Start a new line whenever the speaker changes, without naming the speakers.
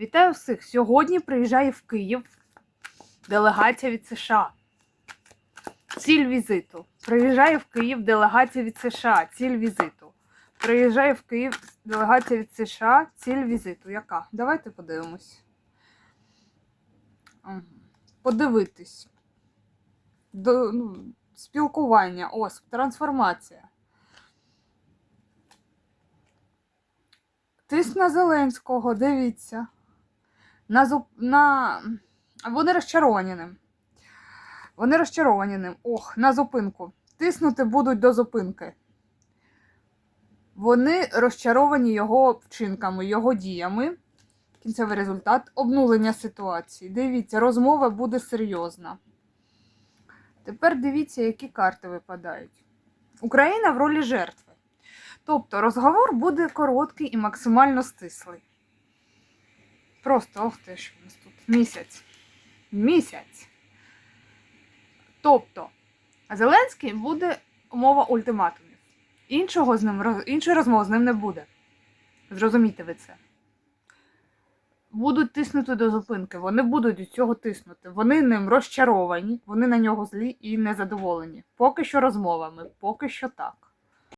Вітаю всіх! Сьогодні приїжджає в Київ делегація від США. Ціль візиту. Приїжджає в Київ делегація від США. Ціль візиту. Приїжджає в Київ делегація від США. Ціль візиту. Яка? Давайте подивимось. Подивитись. До, ну, спілкування. Ось, трансформація. Тиск на Зеленського, дивіться. На, на... Вони розчаровані ним. Вони розчаровані ним. Ох, на зупинку. Тиснути будуть до зупинки. Вони розчаровані його вчинками, його діями. Кінцевий результат обнулення ситуації. Дивіться, розмова буде серйозна. Тепер дивіться, які карти випадають. Україна в ролі жертви. Тобто розговор буде короткий і максимально стислий. Просто ох ти що у нас тут місяць. Місяць. Тобто, Зеленський буде умова ультиматумів. Іншого з ним, іншої розмови з ним не буде. Зрозумійте ви це. Будуть тиснути до зупинки, вони будуть до цього тиснути. Вони ним розчаровані, вони на нього злі і незадоволені. Поки що розмовами, поки що так.